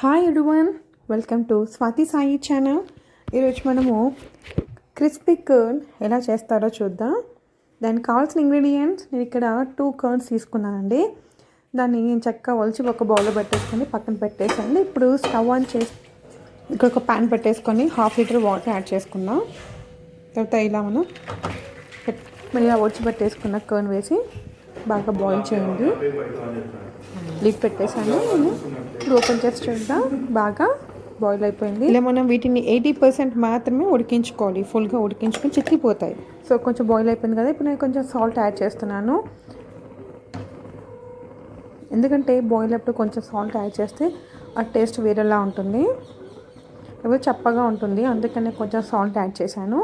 Hi everyone welcome to Swathi Sai channel ఈరోజు మనము crispy corn ఎలా చేస్తారో చూద్దాం. దానికి కావాల్సిన ఇంగ్రీడియంట్స్ నేను ఇక్కడ టూ కర్న్స్ తీసుకున్నానండి. దాన్ని నేను చక్కగా ఒలిచి ఒక బౌల్లో పెట్టేసుకొని పక్కన పెట్టేసాను ఇప్పుడు స్టవ్ ఆన్ చేసి ఇక్కడ ఒక ప్యాన్ పెట్టేసుకొని హాఫ్ లీటర్ వాటర్ యాడ్ చేసుకుందాం. తర్వాత ఇలా మనం ఇలా ఒలిచి పెట్టేసుకున్న కర్న్ వేసి బాగా బాయిల్ చేయండి. లిడ్ పెట్టేశాను. నేను ఇప్పుడు ఓపెన్ చేసి చూద్దాం. బాగా బాయిల్ అయిపోయింది. ఇలా మనం వీటిని ఎయిటీ పర్సెంట్ మాత్రమే ఉడికించుకోవాలి. ఫుల్గా ఉడికించుకొని చిక్కిపోతాయి. సో కొంచెం బాయిల్ అయిపోయింది కదా. ఇప్పుడు నేను కొంచెం సాల్ట్ యాడ్ చేస్తున్నాను. ఎందుకంటే బాయిల్ అప్పుడు కొంచెం సాల్ట్ యాడ్ చేస్తే ఆ టేస్ట్ వేరేలా ఉంటుంది. ఇప్పుడు చప్పగా ఉంటుంది. అందుకని కొంచెం సాల్ట్ యాడ్ చేశాను.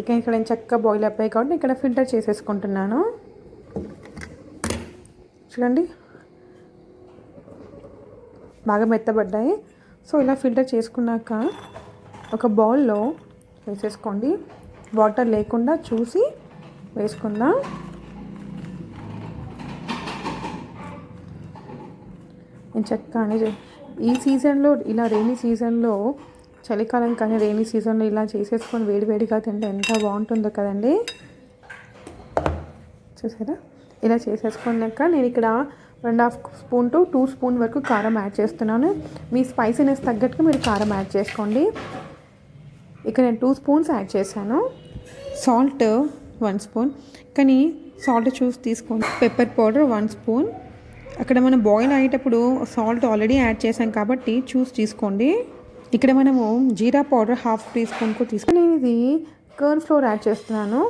ఇక ఇక్కడ నేను చక్కగా బాయిల్ అయిపోయాయి కాబట్టి ఇక్కడ ఫిల్టర్ చేసేసుకుంటున్నాను. చూడండి. బాగా మెత్తబడ్డాయి. సో ఇలా ఫిల్టర్ చేసుకున్నాక ఒక బౌల్లో వేసేసుకోండి. వాటర్ లేకుండా చూసి వేసుకుందాం. నేను చక్కగానే ఈ సీజన్లో ఇలా రెయినీ సీజన్లో చలికాలం కానీ రెయినీ సీజన్లో ఇలా చేసేసుకొని వేడివేడిగా తింటే ఎంత బాగుంటుందో కదండి. చూసారా? ఇలా చేసేసుకున్నాక నేను ఇక్కడ రెండు half spoon to two spoon వరకు కారం యాడ్ చేస్తున్నాను. మీ స్పైసీనెస్ తగ్గట్టుగా మీరు కారం యాడ్ చేసుకోండి. ఇక్కడ నేను టూ స్పూన్స్ యాడ్ చేశాను. Salt one spoon. కానీ సాల్ట్ చూసి తీసుకోండి. Pepper powder one spoon. అక్కడ మనం బాయిల్ అయ్యేటప్పుడు సాల్ట్ ఆల్రెడీ యాడ్ చేసాం కాబట్టి చూసి తీసుకోండి. ఇక్కడ మనము జీరా పౌడర్ హాఫ్ టీ స్పూన్కు తీసుకుని నేను ఇది కర్న్ ఫ్లోర్ యాడ్ చేస్తున్నాను.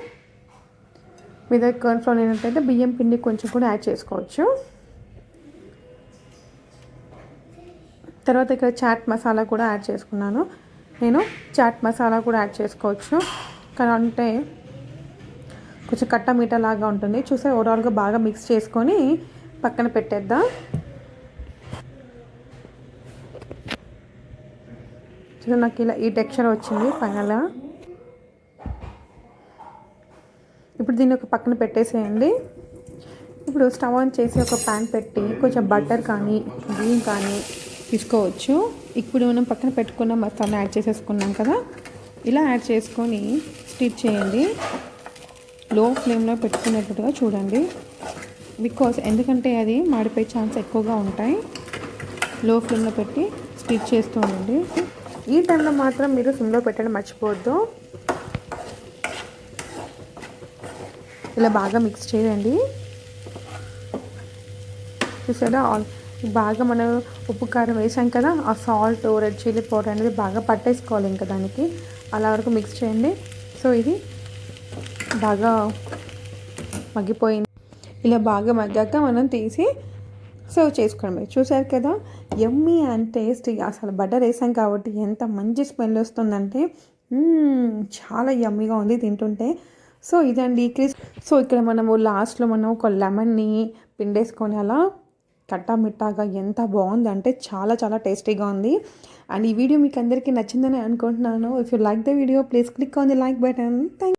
మీ దగ్గర కర్న్ ఫ్లోర్ లేనట్టయితే బియ్యం పిండి కొంచెం కూడా యాడ్ చేసుకోవచ్చు. తర్వాత ఇక్కడ చాట్ మసాలా కూడా యాడ్ చేసుకున్నాను. నేను చాట్ మసాలా కూడా యాడ్ చేసుకోవచ్చు. కానీ అంటే కొంచెం కట్ట మీట లాగా ఉంటుంది. చూసే ఓవరాల్గా బాగా మిక్స్ చేసుకొని పక్కన పెట్టేద్దాం. చూసా నాకు ఇలా ఈ టెక్స్చర్ వచ్చింది ఫైనల్గా ఇప్పుడు దీన్ని ఒక పక్కన పెట్టేసేయండి. ఇప్పుడు స్టవ్ ఆన్ చేసి ఒక ప్యాన్ పెట్టి కొంచెం బటర్ కానీ గ్రీన్ కానీ తీసుకోవచ్చు. ఇప్పుడు మనం పక్కన పెట్టుకున్న మసాలా యాడ్ చేసేసుకున్నాం కదా. ఇలా యాడ్ చేసుకొని స్టిచ్ చేయండి. లో ఫ్లేమ్లో పెట్టుకునేటట్టుగా చూడండి. బికాస్ ఎందుకంటే అది మాడిపోయే ఛాన్స్ ఎక్కువగా ఉంటాయి. లో ఫ్లేమ్లో పెట్టి స్టిచ్ చేస్తూ ఉండండి. ఈ టైంలో మాత్రం మీరు సిమ్లో పెట్టడం మర్చిపోవద్దు. ఇలా బాగా మిక్స్ చేయండి. చూసారా? ఆల్ బాగా మనం ఉప్పు కారం వేసాం కదా ఆ సాల్ట్ రెడ్ చిల్లీ పౌడర్ అనేది బాగా పట్టేసుకోవాలి ఇంకా దానికి. అలా వరకు మిక్స్ చేయండి. సో ఇది బాగా మగ్గిపోయింది. ఇలా బాగా మగ్గాక మనం తీసి సర్వ్ చేసుకోవడమే చూసారు కదా ఎమ్మీ అండ్ టేస్ట్ అసలు బటర్ వేసాం కాబట్టి ఎంత మంచి స్మెల్ వస్తుందంటే చాలా యమ్మీగా ఉంది తింటుంటే. సో ఇదండి క్రిస్. సో ఇక్కడ మనము లాస్ట్లో మనం ఒక లెమన్ని పిండేసుకొని అలా కట్టా మిట్టాగా ఎంత బాగుందంటే చాలా చాలా టేస్టీగా ఉంది. అండ్ ఈ వీడియో మీకు అందరికీ నచ్చిందని అనుకుంటున్నాను. If you like the video please click on the like button thank